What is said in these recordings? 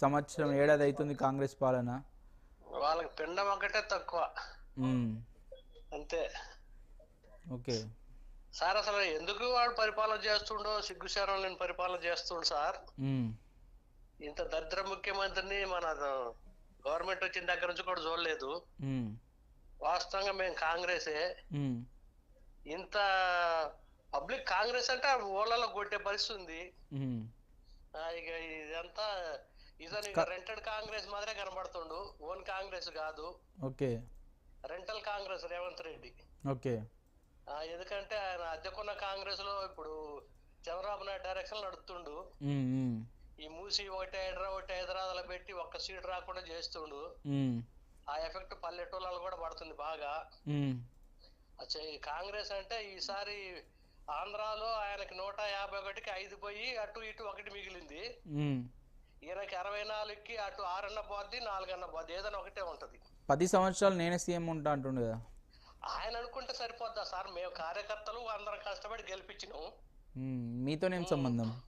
సంవత్సరం ఏడాది అవుతుంది కాంగ్రెస్ పాలన. వాళ్ళకి పిండం ఒకటే తక్కువ. అంతే. ఓకే. సార్ అసలు ఎందుకు వాడు పరిపాలన చేస్తుండో సిగ్గుశారం లేని పరిపాలన చేస్తుండు సార్. ఇంత దరిద్ర ముఖ్యమంత్రిని మన గవర్నమెంట్ వచ్చిన దగ్గర నుంచి కూడా చూడలేదు. వాస్తవంగా మేము కాంగ్రెసే. ఇంత పబ్లిక్ కాంగ్రెస్ అంటే ఊళ్ళలో కొట్టే పరిస్థితి ఉంది. ఇక ఇదంతా ఇతను రెంటెడ్ కాంగ్రెస్ మాదిరే కనబడుతుండు. ఓన్ కాంగ్రెస్ కాదు. Okay. Rental Congress Revanth Reddy. Okay. ఎందుకంటే ఆయన అద్దెకున్న కాంగ్రెస్లో ఇప్పుడు చంద్రబాబు నాయుడు డైరెక్షన్ నడుపుతుండు. ఈ మూసి ఒకటి హైదరా ఒకటి హైదరాబాద్ పెట్టి ఒక్క సీట్ రాకుండా చేస్తుండు. ఆ ఎఫెక్ట్ పల్లెటూళ్ళలో కూడా పడుతుంది బాగా. కాంగ్రెస్ అంటే ఈసారి ఆంధ్రాలో ఆయనకి నూట యాభై ఒకటికి ఐదు పోయి అటు ఇటు ఒకటి మిగిలింది. ఈయనకి అరవై నాలుగుకి అటు ఆరన్న పోద్ది నాలుగన్న పోద్ది. ఏదైనా ఒకటే ఉంటది. పది సంవత్సరాలు నేనే సీఎం ఉంటా అంటుండు కదా. ఆయన అనుకుంటే సరిపోద్దా సార్? మేము కార్యకర్తలు అందరం కష్టపడి గెలిపించినాం. మ్మ్. మీతోనేం సంబంధం?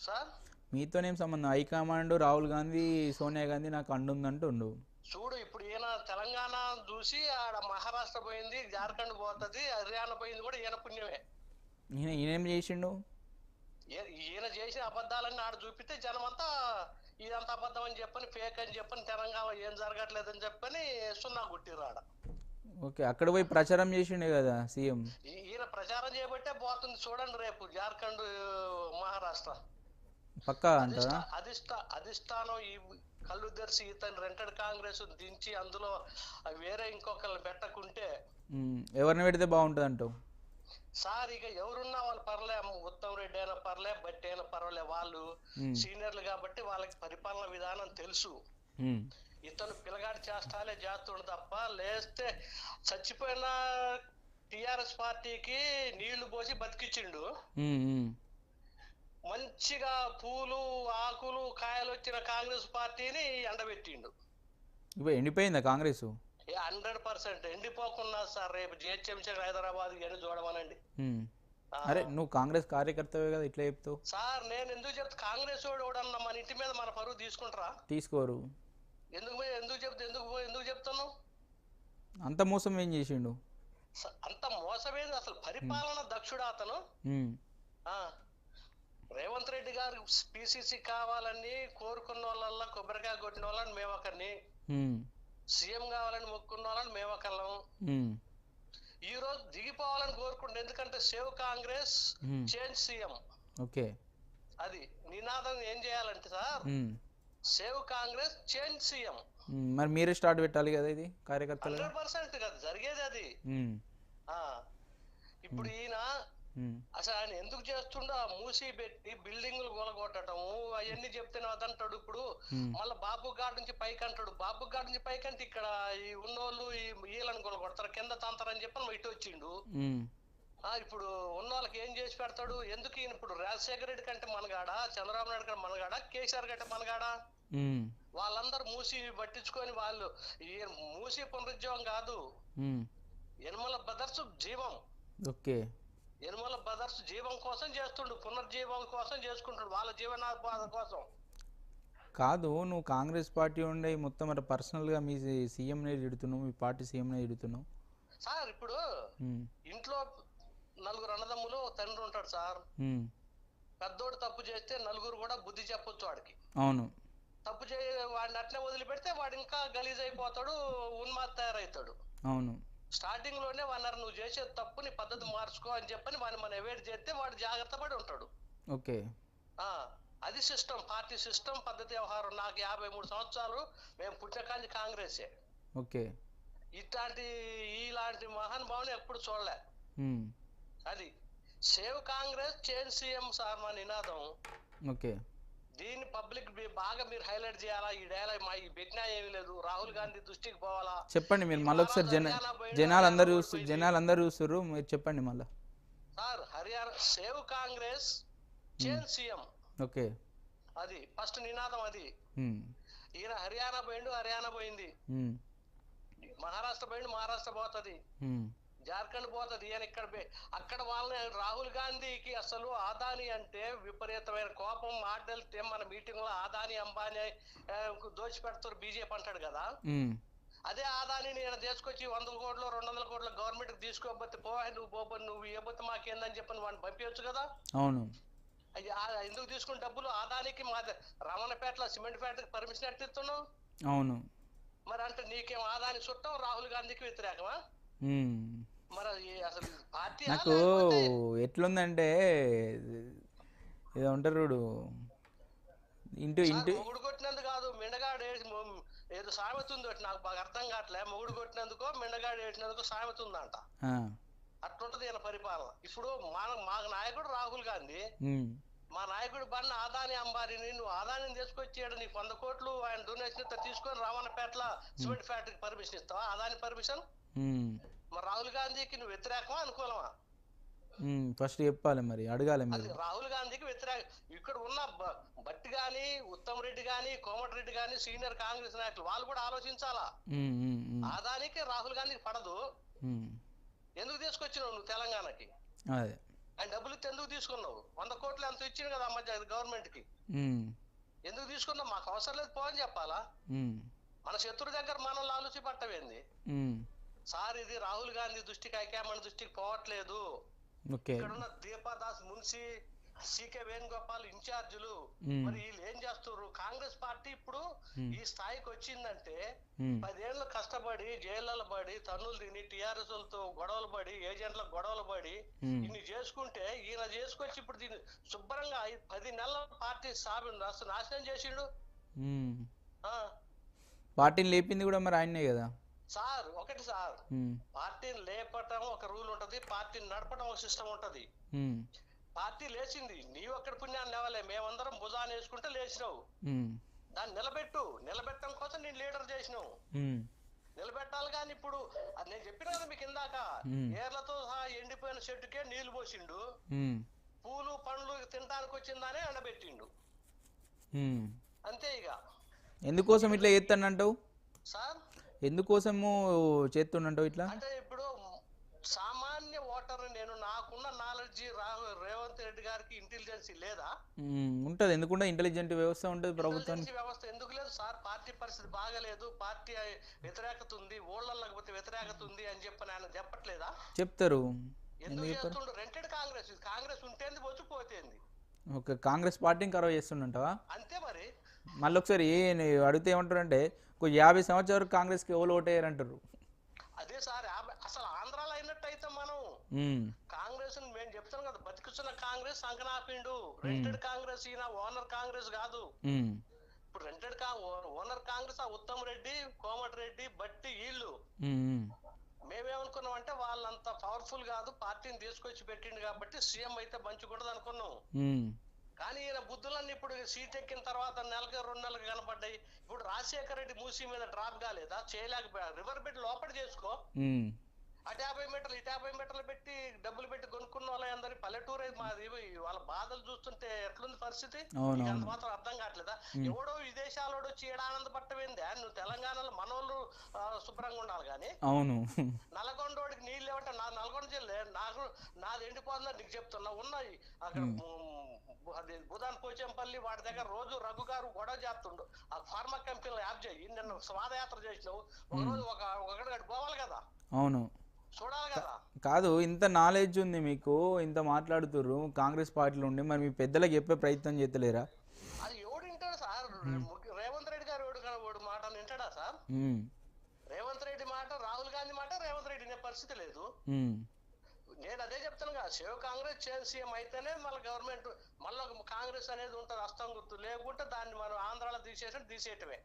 సార్? మీతోనేం సంబంధం? హైకమాండ్ రాహుల్ గాంధీ సోనియా గాంధీ నాకు అండుందంటుండు. చూడు ఇప్పుడు ఈయన తెలంగాణ చూసి ఆడ మహారాష్ట్ర పోయింది జార్ఖండ్ పోతుంది హర్యానా పోయింది కూడా ఈయన పుణ్యమే. ఈయన ఈయనేం చేసిండు? ఈయన చేసిన అబద్ధాలన్నీ ఆడ చూపితే జనమంతా ఇదంతా అబద్ధం అని చెప్పని ఫేక్ అని చెప్పని తెలంగాణ ఏం జరగట్లేదని చెప్పని సున్నా గుట్టిర్రు ఆడ. ఓకే అక్కడ పోయి ప్రచారం చేసిండే కదా సీఎం? ఈయన ప్రచారం చేయబట్టే పోతుంది చూడండి రేపు జార్ఖండ్ మహారాష్ట్ర. పక్కా అంటారా? అధిష్ట- అధిష్ట అధిష్టానం ఈ కళ్ళు తెరిచి ఇతను రెంటెడ్ కాంగ్రెస్ దించి అందులో వేరే ఇంకొకరిని పెట్టకుంటే. ఎవరిని పెడితే బాగుంటుంది అంటావు సార్ ఇక ఎవరున్నా వాళ్ళు పర్లే ఉత్తమ్ రెడ్డి అయినా పర్లే బట్టి అయినా పర్వాలే వాళ్ళు. సీనియర్లు కాబట్టి వాళ్ళకి పరిపాలన విధానం తెలుసు. ఇతను పిల్లగాడి చేస్తాలే చేస్తుండు తప్ప లేస్తే చచ్చిపోయిన టిఆర్ఎస్ పార్టీకి నీళ్ళు పోసి బతికిచ్చిండు. మంచిగా పూలు ఆకులు కాయలు వచ్చిన కాంగ్రెస్ పార్టీని ఎండబెట్టిండు ఇప్పుడు ఎండిపోయిందా కాంగ్రెస్ హండ్రెడ్ పర్సెంట్ ఎండిపోకున్నా సార్ రేపు జిహెచ్ఎంసీ హైదరాబాద్ ఇవన్నీ చూడమనండి. అరే నువ్వు కాంగ్రెస్ కార్యకర్తవే కదా ఇట్లా చెప్తావు సార్ నేను ఎందుకు చెప్తా కాంగ్రెస్ వాడు ఎవడన్నా మన ఇంటి మీద మన పరువు తీసుకుంటారా? తీసుకోరు. ఎందుకు పోయి- ఎందుకు చెప్తా ఎందుకు పోయి- ఎందుకు చెప్తాను అంత మోసం ఏం చేసిండు? అంత మోసమేది అసలు పరిపాలన దక్షుడా అతను? రేవంత్ రెడ్డి గారు పిసిసి కావాలని కోరుకున్న వాళ్ళ కొబ్బరికాయ కొట్టిన వాళ్ళని మేము ఒకరిని. సీఎం కావాలని మొక్కున్న వాళ్ళని మేము ఒకళ్ళం మ్మ్. ఈ రోజు దిగిపోవాలని కోరుకుంటే ఎందుకంటే save Congress. Change CM okay అది నినాదం ఏం చేయాలంటే sir. Save Congress change CM. మరి మీరే స్టార్ట్ పెట్టాలి కదా ఇది కార్యకర్తలు హండ్రెడ్ పర్సెంట్ కదా జరిగేది అది ఇప్పుడు ఈయన. అసలు ఆయన ఎందుకు చేస్తుండో ఆ మూసి పెట్టి బిల్డింగ్లు కూలగొట్టడము అవన్నీ చెప్తే అదంటాడు ఇప్పుడు. మళ్ళీ బాబు గార్డ్ నుంచి పైకి అంటాడు. బాబు గార్డ్ నుంచి పైకి అంటే ఇక్కడ ఈ ఉన్నోళ్ళు ఈ ఈలను కూలగొడతారు కింద తంతారని చెప్పి ఇటు వచ్చిండు. ఇప్పుడు ఉన్న వాళ్ళకి ఏం చేసి పెడతాడు? ఎందుకు ఈయన ఇప్పుడు రాజశేఖర రెడ్డి కంటే మనగాడా? చంద్రబాబు నాయుడు కంటే మనగాడా? కేసీఆర్ కంటే మనగాడా. వాళ్ళందరూ మూసి పట్టించుకొని వాళ్ళు ఈ మూసి పునరుద్యోగం కాదు. యనమల బ్రదర్స్ జీవం. ఓకే. యనమల బ్రదర్స్ జీవం కోసం చేస్తుండు పునర్జీవం కోసం చేసుకుంటాడు వాళ్ళ జీవనోపాధి కోసం. కాదు నువ్వు కాంగ్రెస్ పార్టీ ఉండే మొత్తం అట్లా పర్సనల్గా మీ సీఎంనే తిడుతున్నావు మీ పార్టీ సీఎంనే తిడుతున్నావు. సార్ ఇప్పుడు. ఇంట్లో నలుగురు అన్నదమ్ములు తండ్రి ఉంటాడు సార్. పెద్దోడు తప్పు చేస్తే నలుగురు కూడా బుద్ధి చెప్పొచ్చు వాడికి. అవును. తప్పు చే వాడిని అట్లే వదిలిపెడితే వాడు ఇంకా గలీజ్ అయిపోతాడు ఉన్మాద్ తయారవుతాడు అవును. స్టార్టింగ్లోనే వాడినారు నువ్వు చేసే తప్పు నీ పద్ధతి మార్చుకో అని చెప్పని వాడిని మనం అవాయిడ్ చేస్తే వాడు జాగ్రత్త పడి ఉంటాడు. ఓకే. అది సిస్టమ్ పార్టీ సిస్టమ్ పద్ధతి వ్యవహారం. నాకు యాభై మూడు సంవత్సరాలు మేము పుట్టినకాంచి కాంగ్రెసే. ఓకే. ఇట్లాంటి ఇలాంటి మహానుభావుని ఎప్పుడు చూడలే. అది save Congress change CM sir మా నినాదం. ఓకే. దీన్ని పబ్లిక్ బాగా మీరు హైలైట్ చేయాలా? ఈ డైలాగ్ మా ఈ పెట్టినా ఏమీ లేదు. రాహుల్ గాంధీ దృష్టికి పోవాలా? చెప్పండి మీరు మళ్ళీ ఒకసారి జన జనాలు అందరూ చూస్తారు జనాలు అందరూ చూస్తారు మీరు చెప్పండి మళ్ళీ. Sir Haryana save Congress change CM. Okay. అది ఫస్ట్ నినాదం అది. ఈయన హర్యానా పోయిండు హర్యానా పోయింది. మహారాష్ట్ర పోయిండు మహారాష్ట్ర పోతుంది. జార్ఖండ్ పోతుంది ఈయన ఇక్కడ అక్కడ వాళ్ళని రాహుల్ గాంధీకి అసలు ఆదాని అంటే విపరీతమైన కోపం మాట్లాడితే మన మీటింగ్లో ఆదాని అంబానీ దోచి పెడతారు బీజేపీ అంటాడు కదా. అదే ఆదాని నేను తీసుకొచ్చి వందల కోట్లు రెండు వందల కోట్ల గవర్నమెంట్కి తీసుకోకపోతే పో నువ్వు పోపో నువ్వు ఇవ్వకపోతే మాకేందని చెప్పని వాడిని పంపించచ్చు కదా. అవును. ఎందుకు తీసుకున్న డబ్బులు ఆదానికి మా రమణపేటలో సిమెంట్ ఫ్యాక్టరీకి పర్మిషన్ ఎట్లా ఇస్తున్నావు అవును. మరి అంటే నీకేం ఆదాని చుట్టం రాహుల్ గాంధీకి వ్యతిరేకమా? ఉమ్. మరి ఈ- అసలు పార్టీ నాకు ఎట్లుందంటే ఏదో ఉంటారు చూడు ఇంటూ ఇంటూ మొగుడు కొట్టినందుకు కాదు మిండగాడు ఏదో సామెత ఉంది నాకు బాగా అర్థం కావట్లే. మొగుడు కొట్టినందుకో మిండగాడు ఏడ్చినందుకో సామెత ఉందంట అట్లుంటది ఈయన పరిపాలన. ఇప్పుడు మా మా నాయకుడు రాహుల్ గాంధీ మా నాయకుడు బండి ఆదాని అంబారిని నువ్వు ఆదాని తీసుకొచ్చాడు నీకు వంద కోట్లు ఆయన డొనేషన్ తీసుకొని రామన్నపేటల సిమెంట్ ఫ్యాక్టరీకి పర్మిషన్ ఇస్తావా? ఆదాని పర్మిషన్? రాహుల్ గాంధీకి నువ్వు వ్యతిరేకమా అనుకూలమా? ఫస్ట్ చెప్పాలి మరి అడగాలి మీరు. రాహుల్ గాంధీకి వ్యతిరేక ఇక్కడ ఉన్న భట్ గాని ఉత్తమ్ రెడ్డి గాని కోమటిరెడ్డి గాని సీనియర్ కాంగ్రెస్ నాయకులు వాళ్ళు కూడా ఆలోచించాలా? ఆదానికి రాహుల్ గాంధీకి పడదు. ఎందుకు తీసుకొచ్చినావు నువ్వు తెలంగాణకి? అదే. ఆయన డబ్బులు ఎందుకు తీసుకున్నావు? వంద కోట్లు ఎంత ఇచ్చింది కదా మధ్య గవర్నమెంట్కి ఎందుకు తీసుకున్నావు? మాకు అవసరం లేదు పోని చెప్పాలా? మన శత్రు దగ్గర మనం ఆలోచి పట్టవేంది సార్ ఇది రాహుల్ గాంధీ దృష్టికి హైకమాండ్ దృష్టికి పోవట్లేదు. ఓకే. ఇక్కడ ఉన్న దీపాదాస్ మున్సి సికే వేణుగోపాల్ ఇన్ఛార్జీలు. మరి వీళ్ళు ఏం చేస్తున్నారు కాంగ్రెస్ పార్టీ ఇప్పుడు ఈ స్థాయికి వచ్చిందంటే పదేళ్ళు కష్టపడి జైళ్ళలో పడి తన్నులు తిని టిఆర్ఎస్లతో గొడవలు పడి ఏజెంట్లకు గొడవలు పడి ఇన్ని చేసుకుంటే ఈయన చేసుకొచ్చి ఇప్పుడు దీన్ని శుభ్రంగా పది నెలల పార్టీ అసలు నాశనం చేసిండు. పార్టీని లేపింది కూడా మరి ఆయనే కదా? సార్ ఒకటి సార్. పార్టీని లేపటం ఒక రూల్ ఉంటది పార్టీని నడపడం ఒక సిస్టమ్ ఉంటది. పార్టీ లేచింది నీవు ఒక్కడి పుణ్యాన్ని లేవలే మేమందరం భుజాన్ని వేసుకుంటే లేచినావు. దాన్ని నిలబెట్టు నిలబెట్టడం కోసం నేను లీడర్ చేసినావు. నిలబెట్టాలి కానీ ఇప్పుడు అది నేను చెప్పిన కదా మీకు ఇందాక. ఏర్లతో సహా ఎండిపోయిన చెట్టుకే నీళ్ళు పోసిండు. పూలు పండ్లు తినడానికి వచ్చిందానే ఎండబెట్టిండు. అంతే ఇక. ఎందుకోసం ఇట్లా చేస్తానంటావు సార్? ఎందుకోసము చేస్తుండంటావు ఇట్లా? అంటే ఇప్పుడు సామాన్య ఓటర్ నేను నాకున్న నాలెడ్జి రేవంత్ రెడ్డి గారికి ఇంటెలిజెన్సీ లేదా? ఉంటది. ఎందుకుంటే ఇంటెలిజెంట్ వ్యవస్థ ఉంటుంది ఇంటెలిజెన్సీ వ్యవస్థ ఎందుకు లేదు సార్? పార్టీ పరిస్థితి బాగలేదు పార్టీ వ్యతిరేకత ఉంది ఊళ్ళకి పోతే వ్యతిరేకత ఉంది అని చెప్పని ఆయన చెప్పట్లేదా? చెప్తారు. రెంటెడ్ కాంగ్రెస్ కాంగ్రెస్ ఉంటేంది వచ్చి పోతేంది. ఓకే కాంగ్రెస్ పార్టీని ఖరాబ్ చేస్తుండంటావా? అంతే మరి. మళ్ళీ ఒకసారి అడిగితే ఏమంటారు అంటే ఒక యాభై సంవత్సరాల వరకు కాంగ్రెస్కి ఎవరు ఓటేయరంటారు అదే సార్ అసలు ఆంధ్రాలో అయినట్టయితే మనం ఉమ్, కాంగ్రెస్ మేము చెప్తాం కదా బతికిస్తున్న కాంగ్రెస్ సంకనాపిండు. రెంటెడ్ కాంగ్రెస్ ఈయన ఓనర్ కాంగ్రెస్ కాదు. ఇప్పుడు రెంటెడ్ కా ఓనర్ కాంగ్రెస్ ఆ ఉత్తమ్ రెడ్డి కోమటి రెడ్డి బట్టి వీళ్ళు. మేమేమనుకున్నాం అంటే వాళ్ళంత పవర్ఫుల్ కాదు పార్టీని తీసుకొచ్చి పెట్టిండు కాబట్టి సీఎం అయితే మంచిగుండదు అనుకున్నాం ఉమ్, కానీ ఈయన బుద్ధులన్నీ ఇప్పుడు సీట్ ఎక్కిన తర్వాత నెలకి రెండు నెలలకు కనపడ్డాయి. ఇప్పుడు రాజశేఖర రెడ్డి మూసీ మీద డ్రాప్ కాలేదా? చేయలేకపోయా. రివర్ బెడ్ లోపల చేసుకో. అటు యాభై మీటర్లు ఇటు యాభై మీటర్లు పెట్టి డబ్బులు పెట్టి కొనుక్కున్న వాళ్ళందరి పల్లెటూరు మాది. వాళ్ళ బాధలు చూస్తుంటే ఎట్లుంది పరిస్థితి? అంత. మాత్రం అర్థం కావట్లేదా? ఎవడో విదేశాలోడు ఆనంద పట్టవేంది? నువ్వు తెలంగాణలో మనోళ్ళు శుభ్రంగా ఉండాలి కానీ. అవును. నల్గొండోడికి నీళ్ళు ఏమంటే నా నల్గొండ జిల్లా నాకు నాది ఎండిపోతుందని నీకు చెప్తున్నా. ఉన్నాయి. అక్కడ అది బుధాన్ పోచంపల్లి వాడి దగ్గర రోజు రఘు గారు గొడవ చేస్తుండు. ఆ ఫార్మా కంపెనీలో యాప్ చేయి. నిన్న స్వాదయాత్ర చేసినావు. ఒక రోజు ఒక ఒకటి పోవాలి కదా? అవును. కదా. కాదు ఇంత నాలెడ్జ్ ఉంది మీకు ఇంత మాట్లాడుతుర్రు కాంగ్రెస్ పార్టీలో ఉండి మరి మీ పెద్దలకు చెప్పే ప్రయత్నం చేస్తలేరా? అది ఎవడు వింటాడు సార్? రేవంత్ రెడ్డి గారు ఎవడు వాడు మాట వింటాడా సార్? రేవంత్ రెడ్డి మాట రాహుల్ గాంధీ మాట రేవంత్ రెడ్డి పరిస్థితి లేదు. నేను అదే చెప్తాను కదా శివ కాంగ్రెస్ చేంజ్ సీఎం అయితేనే మళ్ళీ గవర్నమెంట్ మళ్ళీ కాంగ్రెస్ అనేది ఉంటుంది అస్తం గుర్తు. లేకుంటే దాన్ని మనం ఆంధ్రాలో తీసేసి తీసేయటమే.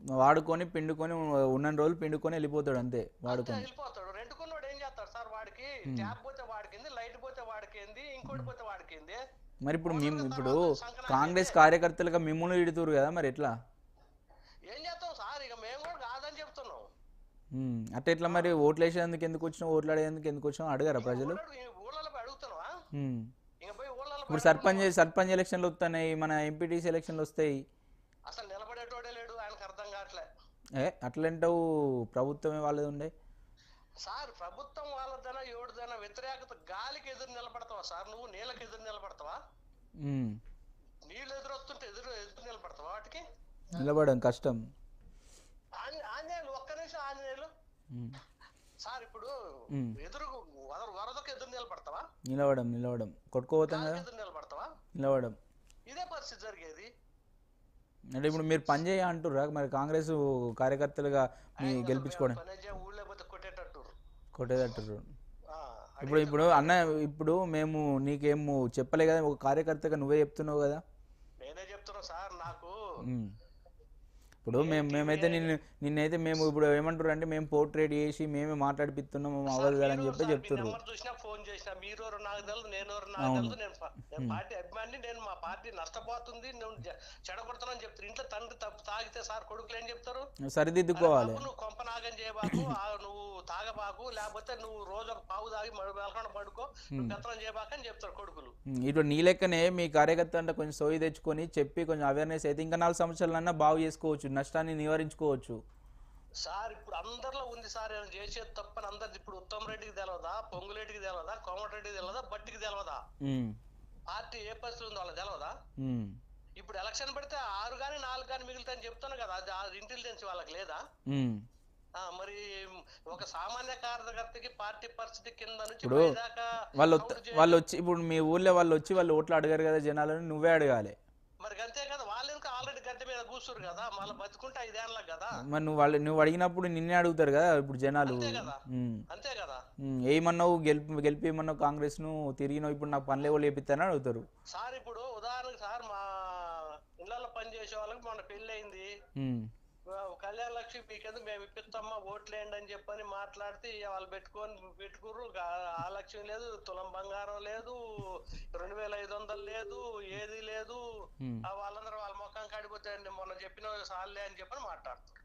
వాడుకొని పిండుకొని ఉన్న రోజులు పిండుకొని వెళ్ళిపోతాడు అంతే వాడుకొని. వెళ్ళిపోతాడు. రెండుకున్నోడు ఏం చేస్తాడు సార్ వాడికి? ట్యాప్ పోతే వాడికింది లైట్ పోతే వాడికింది ఇంకోటి పోతే వాడికింది? మరి ఇప్పుడు మేము ఇప్పుడు కాంగ్రెస్ కార్యకర్తలుగా మిమ్మల్ని ఇడుతురు కదా మరి ఎట్లా? ఏం చేస్తాం సార్? ఇక మేము కూడా కాదని చెప్తున్నాం. అట్లా ఎట్లా మరి? ఓట్లు వేసేందుకు ఎందుకు వచ్చినావు? ఓట్లు అడిగేందుకు ఎందుకు వచ్చినావు? అడగారా ప్రజలు? అడుగుతున్నావా? ఇప్పుడు సర్పంచ్ సర్పంచ్ ఎలక్షన్లు వస్తున్నాయి మన ఎంపీటీసీ ఎలక్షన్లు వస్తాయి. అసలు నిలబడేటోడే లేడు ఆయనకు అర్థం కావట్లే ఏ అట్లంటావు ప్రభుత్వమే వాళ్ళది ఉండే సార్ ప్రభుత్వం వాళ్ళదైనా ఎవరిదైనా వ్యతిరేకత గాలికి ఎదురు నిలబడతావా సార్? నువ్వు నీళ్ళకి ఎదురు నిలబడతావా. నీళ్ళు ఎదురొస్తుంటే ఎదురు ఎదురు నిలబడతావా వాటికి? నిలబడడం కష్టం. ఆంజ- ఆంజనేయులు ఒక్క నిమిషం ఆంజనేయులు. సార్ ఇప్పుడు. ఎదురు వర- వరదకు ఎదురు నిలబడతావా? నిలవడం నిలవడం. కొట్టుకోపోతాం గాలికి కదా? ఎదురు నిలబడతావా? నిలవడం. ఇదే పరిస్థితి జరిగేది. అంటే ఇప్పుడు మీరు పని చేయ అంటుర్రా? మరి కాంగ్రెస్ కార్యకర్తలుగా మీ గెలిపించుకోవడం కొట్టేటట్టు ఇప్పుడు ఇప్పుడు అన్న ఇప్పుడు మేము నీకేము చెప్పలే కదా ఒక కార్యకర్తగా నువ్వే చెప్తున్నావు కదా? నేనే చెప్తున్నా సార్ నాకు. ఇప్పుడు మేము మేమైతే నిన్ను నిన్నైతే మేము ఇప్పుడు ఏమంటారు అంటే మేము పోర్ట్రేట్ చేసి మేమే మాట్లాడిపిస్తున్నాం అవ్వదు కదా అని చెప్పి చూసినా ఫోన్ చేసినా మీరు నాకు తెలియదు నేను నాకు. తెలియదు నేను పార్టీ అభిమాని నేను మా పార్టీ నష్టపోతుంది నేను జ- చెడగొడతానని చెప్తారు ఇంట్లో తండ్రి తాగితే సార్ కొడుకులు ఏం చెప్తారు? సరిదిద్దుకోవాలి. నువ్వు కొంప నాగం చేయబాకు తాగబాకు లేకపోతే నువ్వు రోజు ఒక పావు తాగి మెలకుండా పడుకో పెత్తనం చేయబాకు అని చెప్తారు కొడుకులు. ఇటు నీ లెక్కనే మీ కార్యకర్త అంటే కొంచెం సోయి తెచ్చుకొని చెప్పి కొంచెం అవేర్నెస్ అయితే ఇంకా నాలుగు సంవత్సరాలన్నా బాగు చేసుకోవచ్చు నష్టాన్ని నివారించుకోవచ్చు. సార్ ఇప్పుడు అందరిలో ఉంది సార్ నేను చేసేది తప్పని అందరు ఇప్పుడు ఉత్తమ్ రెడ్డికి తెలవదా పొంగులేటికి తెలవదా కోమటిరెడ్డికి తెలవదా బట్టికి తెలవదా? పార్టీ ఏ పరిస్థితి ఉందో వాళ్ళకి తెలవదా? ఇప్పుడు ఎలక్షన్ పెడితే ఆరు కానీ నాలుగు కానీ మిగులుతాయని చెప్తాను కదా అది ఇంటెలిజెన్స్ వాళ్ళకి లేదా? మరి ఒక సామాన్య కార్యకర్తకి పార్టీ పరిస్థితి కింద నుంచి వాళ్ళు వాళ్ళు వచ్చి ఇప్పుడు మీ ఊర్లో వాళ్ళు వచ్చి వాళ్ళు ఓట్లు అడగారు కదా జనాలను నువ్వే అడగాలి. మరి అంతే కదా వాళ్ళు ఇంకా ఆల్రెడీ గద్దె మీద కూర్చురు కదా మళ్ళీ బతుకుంటే ఐదేళ్ళకి కదా. మరి నువ్వు వాళ్ళు నువ్వు అడిగినప్పుడు నిన్నే అడుగుతారు కదా ఇప్పుడు జనాలు. అంతే కదా ఏమన్నావు గెలిపి గెలిపిమన్నావు కాంగ్రెస్ను తిరిగినావు ఇప్పుడు నాకు పనులు ఎవరు లేపిస్తానని అడుగుతారు. సార్ ఇప్పుడు ఉదాహరణకు సార్ మా ఇళ్ళల్లో పని చేసే వాళ్ళకి మన పెళ్ళి అయింది కళ్యాణ లక్ష్మి మీకెందుకు? మేము ఇప్పిస్తామా? ఓట్లేయండి అని చెప్పని మాట్లాడితే వాళ్ళు పెట్టుకొని పెట్టుకుర్రు. ఆ లక్ష్యం లేదు తులం బంగారం లేదు రెండు వేల ఐదు వందలు లేదు. ఏది లేదు వాళ్ళందరూ వాళ్ళ ముఖం కాడిపోతే మొన్న చెప్పిన సార్లే అని చెప్పని మాట్లాడుతారు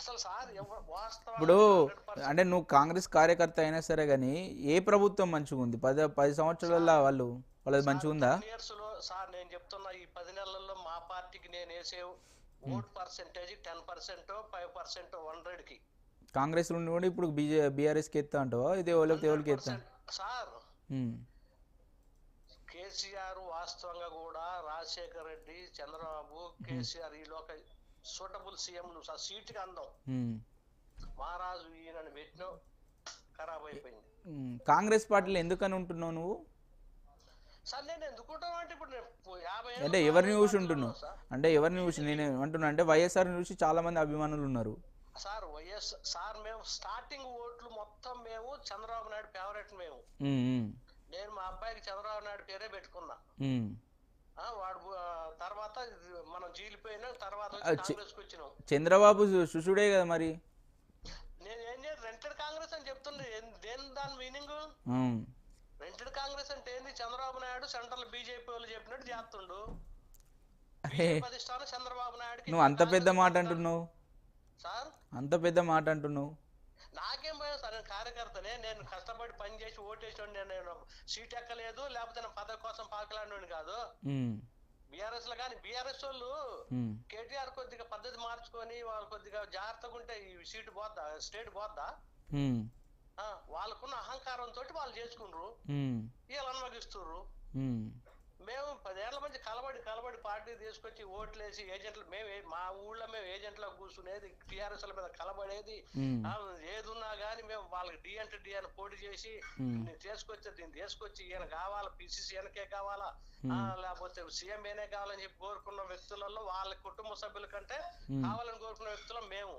అసలు సార్ ఇప్పుడు 100% అంటే నువ్వు కాంగ్రెస్ కార్యకర్త అయినా సరే కానీ ఏ ప్రభుత్వం మంచిగా ఉంది పది పది సంవత్సరాల వాళ్ళు వాళ్ళది మంచిగా ఉందా సార్ నేను చెప్తున్నా ఈ పది నెలల్లో మా పార్టీకి నేను వేసే vote percentage ten percent five percent హండ్రెడ్కి కాంగ్రెస్ నుండి కూడా ఇప్పుడు బీజే బీఆర్ఎస్కి ఎత్తా అంటావా? ఇది ఎవరికి ఎవరికి ఎత్తా? 100% సార్. కేసీఆర్ వాస్తవంగా కూడా రాజశేఖర్ రెడ్డి చంద్రబాబు కేసీఆర్ ఈ లోక సూటబుల్ సీఎం నువ్వు సీటుకి అందం. మహారాజు ఈయనని పెట్టినావు ఖరాబ్ అయిపోయింది. కాంగ్రెస్ పార్టీలో ఎందుకని ఉంటున్నావు నువ్వు? అంటే ఎవరిని చూసి ఉంటున్నావు. అంటే ఎవరిని చూసి నేను అంటున్నా? అంటే వైఎస్ఆర్ చూసి చాలా మంది అభిమానులు ఉన్నారు. సార్ వైఎస్ సార్ మేము స్టార్టింగ్ ఓట్లు మొత్తం మేము చంద్రబాబు నాయుడు ఫేవరెట్ మేము. నేను మా అబ్బాయికి చంద్రబాబు నాయుడు పేరే పెట్టుకున్నా. వాడు తర్వాత మనం జీలిపోయిన తర్వాత వచ్చినాం. చంద్రబాబు శిష్యుడే కదా మరి? నేను ఏం చేయాలి? రెంటెడ్ కాంగ్రెస్ అని చెప్తుండే. దేని దాని మీనింగ్? రెంటెడ్ కాంగ్రెస్ అంటే ఏంది? చంద్రబాబు నాయుడు సెంట్రల్ బీజేపీ వాళ్ళు చెప్పినట్టు చేస్తుండు. అరే అధిష్టానం చంద్రబాబు నాయుడుకి నువ్వు అంత పెద్ద మాట అంటున్నావు. సార్? అంత పెద్ద మాట అంటున్నావు. నాకేం భయం సార్? నేను కార్యకర్తనే. నేను కష్టపడి పని చేసి ఓటేసాడు నేను సీట్ ఎక్కలేదు. లేకపోతే నేను పదవి కోసం పాకలాడినోని కాదు. బీఆర్ఎస్లో కానీ బీఆర్ఎస్ వాళ్ళు. కేటీఆర్ కొద్దిగా పద్ధతి మార్చుకొని వాళ్ళు కొద్దిగా జాగ్రత్తగా ఉంటే ఈ సీటు పోద్దా? స్టేట్ పోద్దా? వాళ్ళకున్న అహంకారంతో వాళ్ళు చేసుకుండ్రు. వీళ్ళు అనుమతిస్తుర్రు ఉమ్, మేము పదేళ్ళ మంది కలబడి కలబడి పార్టీ తీసుకొచ్చి ఓట్లేసి ఏజెంట్లు మేము మా ఊళ్ళో మేము ఏజెంట్లో కూర్చునేది టీఆర్ఎస్ మీద కలబడేది ఏదున్నా కానీ మేము వాళ్ళకి డి అంటే డి అని పోటీ చేసి తీసుకొచ్చి దీన్ని తీసుకొచ్చి ఈయన కావాలా పిసిసి వెనకే కావాలా లేకపోతే సీఎం ఏనే కావాలని చెప్పి కోరుకున్న వ్యక్తులలో వాళ్ళ కుటుంబ సభ్యుల కంటే కావాలని కోరుకున్న వ్యక్తులు మేము.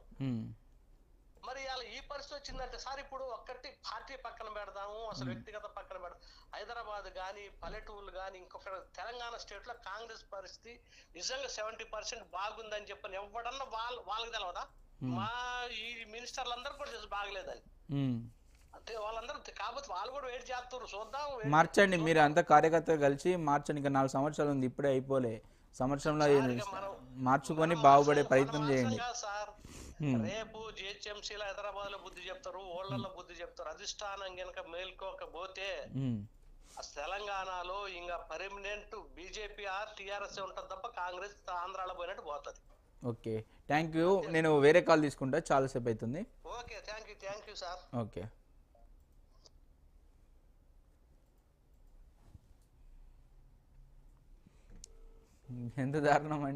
ఈ పరిస్థితి వచ్చిందంటే సార్ ఇప్పుడు ఒక్కటి పార్టీ పక్కన పెడదాము అసలు వ్యక్తిగత పక్కన పెడదాం హైదరాబాద్ కానీ పల్లెటూర్లు కానీ ఇంకొక తెలంగాణ స్టేట్లో కాంగ్రెస్ పరిస్థితి నిజంగా సెవెంటీ పర్సెంట్ బాగుందని చెప్పని ఎవడన్నా వాళ్ళ వాళ్ళకి తెలవదా? మా ఈ మినిస్టర్లందరూ కూడా తెలుసు బాగలేదని. అంటే వాళ్ళందరూ కాకపోతే వాళ్ళు కూడా వెయిట్ చేస్తారు చూద్దాం మార్చండి మీరు అంతా కార్యకర్తలు కలిసి మార్చండి ఇంకా నాలుగు సంవత్సరాలు ఉంది ఇప్పుడే అయిపోలే. సంవత్సరంలో మార్చుకొని బాగుపడే ప్రయత్నం చేయండి. రేపు జిహెచ్ఎంసీలో హైదరాబాద్లో బుద్ధి చెప్తారు ఓళ్ళల్లో బుద్ధి చెప్తారు. అధిష్టానం గనక మేల్కోకపోతే తెలంగాణలో ఇంకా పర్మనెంట్ బీజేపీ ఆర్ టిఆర్ఎస్ ఉంటుంది తప్ప కాంగ్రెస్ ఆంధ్రాలో పోయినట్టు పోతుంది. ఓకే. Thank you. నేను వేరే కాల్ తీసుకుంటా. చాలాసేపు అవుతుంది okay. Thank you. Thank you sir. Okay. ఎంత దారుణం అండి.